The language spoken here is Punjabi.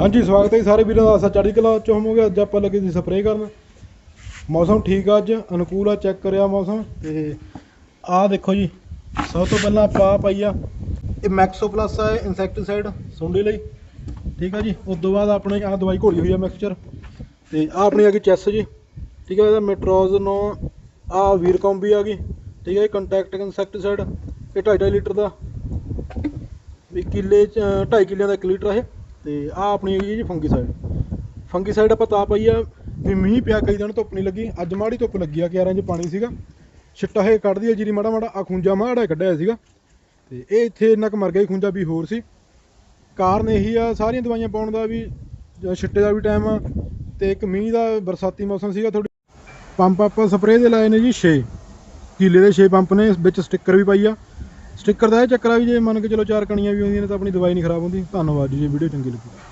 ਹਾਂਜੀ, ਸਵਾਗਤ ਹੈ ਜੀ ਸਾਰੇ ਵੀਰਾਂ ਦਾ। ਆਸਾ ਚੜ੍ਹਦੀ ਕਲਾ ਚ ਹੋਵੋਗੇ ਅੱਜ ਆਪਾਂ ਲੱਗੇ ਸੀ ਸਪਰੇਅ ਕਰਨ। ਮੌਸਮ ਠੀਕ ਆ ਅੱਜ। ਅਨੁਕੂਲ ਆ, ਚੈੱਕ ਕਰਿਆ ਮੌਸਮ। ਤੇ ਆਹ ਦੇਖੋ ਜੀ, ਸਭ ਤੋਂ ਪਹਿਲਾਂ ਆਪਾਂ ਆਹ ਪਾਈ ਆ। ਇਹ ਮੈਕਸੋ ਪਲੱਸ ਆ ਇਨਸੈਕਟੀਸਾਈਡ ਸੁੰਡੀ ਲਈ। ਠੀਕ ਆ ਜੀ। ਉਸ ਤੋਂ ਬਾਅਦ ਆਪਣੇ ਆਹ ਦਵਾਈ ਘੋਲੀ ਹੋਈ ਆ ਮਿਕਸਚਰ ਤੇ ਆਹ ਆਪਣੀ ਆ ਗਈ ਚੈਸ ਜੀ। ਠੀਕ ਆ, ਇਹਦਾ ਮੈਟਰੋਜ਼ ਨੋ ਆਹ ਵੀਰ ਵੀ ਆ ਗਈ। ਠੀਕ ਹੈ ਇਹ ਕੰਟੈਕਟ ਇਨਸੈਕਟੀਸਾਈਡ ਇਹ 2.5 ਲੀਟਰ ਦਾ। ਵੀ ਕਿੱਲੇ ਚ 2.5 ਕਿੱਲਿਆਂ ਦਾ 1 ਲੀਟਰ ਆ ਇਹ। ਤੇ ਆ ਆਪਣੀ ਹੈਗੀ ਜੀ ਫੰਗੀਸਾਈਡ ਫੰਗੀਸਾਈਡ ਆਪਾਂ ਤਾਂ ਪਾਈ ਆ, ਵੀ ਮੀਂਹ ਪਿਆ ਕਈ ਦਿਨ ਧੁੱਪ ਨਹੀਂ ਲੱਗੀ, ਅੱਜ ਮਾੜੀ ਧੁੱਪ ਲੱਗੀ ਆ 11 ਇੰਚ ਪਾਣੀ ਸੀਗਾ। ਛਿੱਟਾ ਇਹ ਕੱਢਦੀ ਆ ਜਿਹੜੀ ਮਾੜਾ ਮਾੜਾ ਆ ਖੁੰਜਾ ਮਾੜਾ ਕੱਢਿਆ ਸੀਗਾ। ਤੇ ਇਹ ਇੱਥੇ ਇੰਨਾ ਕੁ ਮਰ ਗਿਆ ਸੀ ਖੁੰਜਾ ਵੀ ਹੋਰ ਸੀ। ਕਾਰਨ ਇਹੀ ਆ, ਸਾਰੀਆਂ ਦਵਾਈਆਂ ਪਾਉਣ ਦਾ ਵੀ ਛਿੱਟੇ ਦਾ ਵੀ ਟਾਈਮ ਆ, ਤੇ ਇੱਕ ਮੀਂਹ ਦਾ ਬਰਸਾਤੀ ਮੌਸਮ ਸੀਗਾ ਥੋੜੀ ਪੰਪ ਆਪਾਂ ਸਪਰੇਅ ਦੇ ਲਾਏ ਨੇ ਜੀ 6 ਕਿਲੇ ਦੇ 6 ਪੰਪ ਨੇ, ਵਿੱਚ ਸਟicker ਵੀ ਪਾਈ ਆ। ਸਟicker ਦਾ ਇਹ ਚੱਕਰ ਆ ਵੀ ਜੇ ਮੰਨ ਕੇ ਚਲੋ ਚਾਰ ਕਣੀਆਂ ਵੀ ਆਉਂਦੀਆਂ ਨੇ ਤਾਂ ਆਪਣੀ ਦਵਾਈ ਨਹੀਂ ਖਰਾਬ ਹੁੰਦੀ। ਧੰਨਵਾਦ ਜੀ, ਜੇ ਵੀਡੀਓ ਚੰਗੀ ਲੱਗੀ।